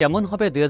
কেমন হবে দুই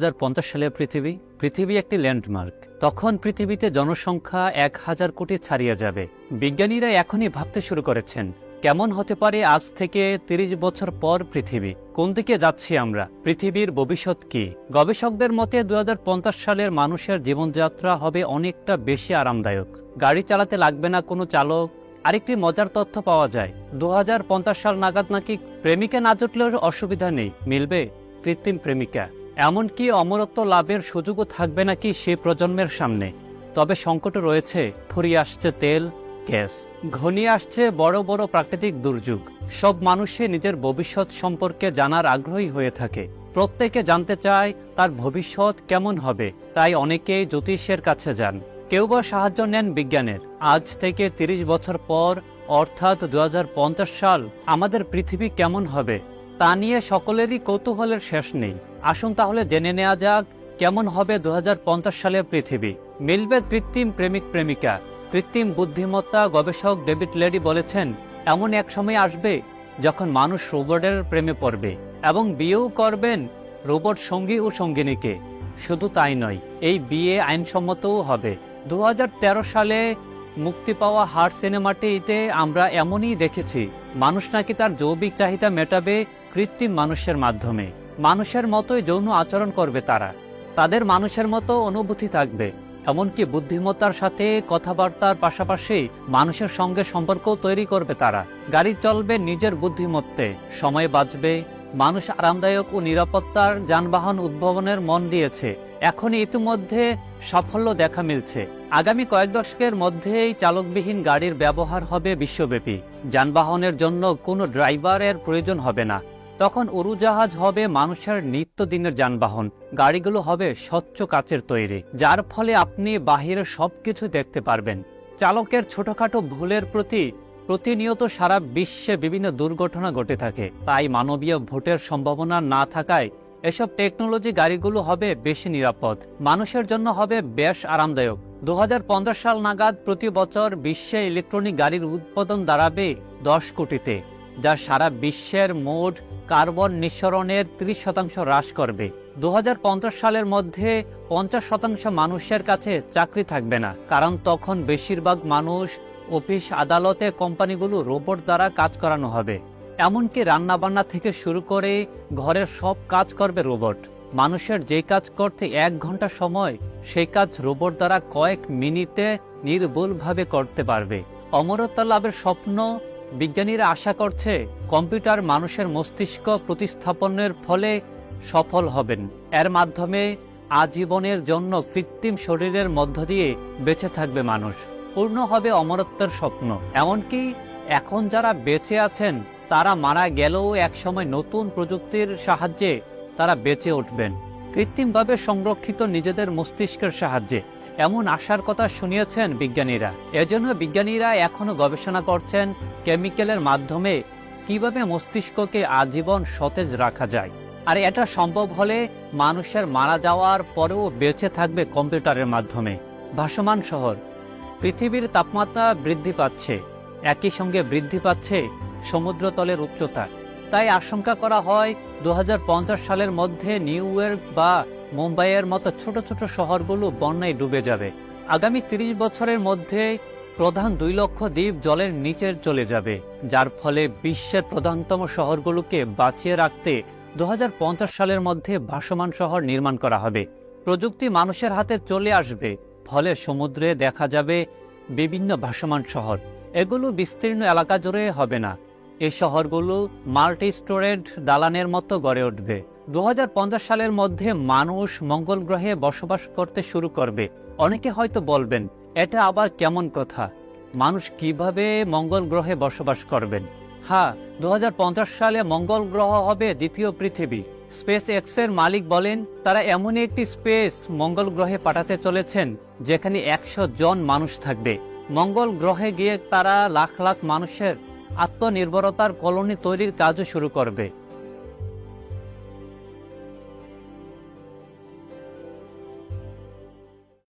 সালে পৃথিবী? পৃথিবী একটি ল্যান্ডমার্ক। তখন পৃথিবীতে জনসংখ্যা এক হাজার কোটি ছাড়িয়ে যাবে। বিজ্ঞানীরা এখনই ভাবতে শুরু করেছেন, কেমন হতে পারে আজ থেকে তিরিশ বছর পর পৃথিবী? কোন দিকে যাচ্ছি আমরা? পৃথিবীর ভবিষ্যৎ কি? গবেষকদের মতে দুহাজার পঞ্চাশ সালের মানুষের জীবনযাত্রা হবে অনেকটা বেশি আরামদায়ক। গাড়ি চালাতে লাগবে না কোনো চালক। আরেকটি মজার তথ্য পাওয়া যায় দু হাজার পঞ্চাশ সাল নাগাদ নাকি প্রেমিকা না জুটলেও অসুবিধা নেই, মিলবে কৃত্রিম প্রেমিকা। এমনকি অমরত্ব লাভের সুযোগও থাকবে নাকি সে প্রজন্মের সামনে। তবে সংকট রয়েছে, ফুরিয়ে আসছে তেল, গ্যাস। ঘনিয়ে আসছে বড় বড় প্রাকৃতিক দুর্যোগ। সব মানুষে নিজের ভবিষ্যৎ সম্পর্কে জানার আগ্রহী হয়ে থাকে। প্রত্যেকে জানতে চায়, তার ভবিষ্যৎ কেমন হবে, তাই অনেকেই জ্যোতিষের কাছে যান। কেউ বা সাহায্য নেন বিজ্ঞানের। আজ থেকে তিরিশ বছর পর, অর্থাৎ দু হাজার পঞ্চাশ সাল, আমাদের পৃথিবী কেমন হবে? তা নিয়ে সকলেরই কৌতূহলের শেষ নেই। আসুন তাহলে জেনে নেওয়া যাক কেমন হবে দু সালের পৃথিবী। মিলবে কৃত্রিম প্রেমিক প্রেমিকা। কৃত্রিম বুদ্ধিমত্তা গবেষক ডেভিড লেডি বলেছেন, এমন এক সময় আসবে যখন মানুষ রোবটের প্রেমে পড়বে এবং বিয়েও করবেন রোবট সঙ্গী ও সঙ্গিনীকে। শুধু তাই নয়, এই বিয়ে আইনসম্মতও হবে। দু হাজার তেরো সালে মুক্তি পাওয়া হার্ট সিনেমাটিতে আমরা এমনই দেখেছি, মানুষ নাকি তার জৈবিক চাহিদা মেটাবে কৃত্রিম মানুষের মাধ্যমে। মানুষের মতোই যৌন আচরণ করবে তারা। তাদের মানুষের মতো অনুভূতি থাকবে। এমনকি বুদ্ধিমত্তার সাথে কথাবার্তার পাশাপাশি মানুষের সঙ্গে সম্পর্ক তৈরি করবে তারা। গাড়ি চলবে নিজের বুদ্ধিমত্তে, সময় বাঁচবে, মানুষ আরামদায়ক ও নিরাপত্তার যানবাহন উদ্ভাবনের মন দিয়েছে। এখন ইতিমধ্যে সাফল্য দেখা মিলছে। আগামী কয়েক দশকের মধ্যেই চালকবিহীন গাড়ির ব্যবহার হবে বিশ্বব্যাপী। যানবাহনের জন্য কোনো ড্রাইভারের প্রয়োজন হবে না। তখন উড়োজাহাজ হবে মানুষের নিত্যদিনের যানবাহন। গাড়িগুলো হবে স্বচ্ছ কাচের তৈরি, যার ফলে আপনি বাহিরের সবকিছু দেখতে পারবেন। চালকের ছোটখাটো ভুলের প্রতি প্রতিনিয়ত সারা বিশ্বে বিভিন্ন দুর্ঘটনা ঘটে থাকে। তাই মানবীয় ভোটের সম্ভাবনা না থাকায় এসব টেকনোলজি গাড়িগুলো হবে বেশি নিরাপদ। মানুষের জন্য হবে বেশ আরামদায়ক। দু সাল নাগাদ প্রতি বছর বিশ্বে ইলেকট্রনিক গাড়ির উৎপাদন দাঁড়াবে দশ কোটিতে, যা সারা বিশ্বের মোট কার্বন নিঃসরণের ত্রিশ শতাংশ হ্রাস করবে। দু হাজার পঞ্চাশ সালের মধ্যে পঞ্চাশ শতাংশ মানুষের কাছে চাকরি থাকবে না, কারণ তখন বেশিরভাগ মানুষ অফিস আদালতে কোম্পানিগুলো রোবট দ্বারা কাজ করানো হবে। এমনকি রান্নাবান্না থেকে শুরু করে ঘরের সব কাজ করবে রোবট। মানুষের যে কাজ করতে এক ঘণ্টা সময়, সেই কাজ রোবট দ্বারা কয়েক মিনিটে নির্ভুলভাবে করতে পারবে। অমরত্ব লাভের স্বপ্ন বিজ্ঞানীরা আশা করছে কম্পিউটার মানুষের মস্তিষ্ক প্রতিস্থাপনের ফলে সফল হবেন। এর মাধ্যমে আজীবনের জন্য কৃত্রিম শরীরের মধ্য দিয়ে বেঁচে থাকবে মানুষ। পূর্ণ হবে অমরত্বের স্বপ্ন। এমনকি এখন যারা বেঁচে আছেন তারা মারা গেলেও একসময় নতুন প্রযুক্তির সাহায্যে তারা বেঁচে উঠবেন। কৃত্রিমভাবে সংরক্ষিত নিজেদের মস্তিষ্কের সাহায্যে। এমন আশার কথা শুনিয়েছেন বিজ্ঞানীরা। এজন্য বিজ্ঞানীরা এখনও গবেষণা করছেন কেমিক্যালের মাধ্যমে কীভাবে মস্তিষ্ককে আজীবন সতেজ রাখা যায়। আর এটা সম্ভব হলে মানুষের মারা যাওয়ার পরেও বেঁচে থাকবে কম্পিউটারের মাধ্যমে। ভাসমান শহর। পৃথিবীর তাপমাত্রা বৃদ্ধি পাচ্ছে। একই সঙ্গে বৃদ্ধি পাচ্ছে সমুদ্রতলের উচ্চতা। তাই আশঙ্কা করা হয় দু হাজার পঞ্চাশ সালের মধ্যে নিউ ইয়র্ক বা মুম্বাইয়ের মতো ছোট ছোট শহরগুলো বন্যায় ডুবে যাবে। আগামী ৩০ বছরের মধ্যে প্রধান দুই লক্ষ দ্বীপ জলের নিচে চলে যাবে, যার ফলে বিশ্বের প্রধানতম শহরগুলোকে বাঁচিয়ে রাখতে দু হাজার পঞ্চাশ সালের মধ্যে ভাসমান শহর নির্মাণ করা হবে। প্রযুক্তি মানুষের হাতে চলে আসবে, ফলে সমুদ্রে দেখা যাবে বিভিন্ন ভাসমান শহর। এগুলো বিস্তীর্ণ এলাকা জুড়ে হবে না। এই শহরগুলো মাল্টি স্টোরেড দালানের মতো গড়ে উঠবে। দু হাজার পঞ্চাশ সালের মধ্যে মানুষ মঙ্গল গ্রহে বসবাস করতে শুরু করবে। অনেকে হয়তো বলবেন, এটা আবার কেমন কথা? মানুষ কীভাবে মঙ্গল গ্রহে বসবাস করবেন? হ্যাঁ দু হাজার পঞ্চাশ সালে মঙ্গল গ্রহ হবে দ্বিতীয় পৃথিবী। স্পেস এক্সের মালিক বলেন, তারা এমনই একটি স্পেস মঙ্গল গ্রহে পাঠাতে চলেছেন, যেখানে একশো জন মানুষ থাকবে। মঙ্গল গ্রহে গিয়ে তারা লাখ লাখ মানুষের আত্মনির্ভরতার কলোনি তৈরির কাজও শুরু করবে।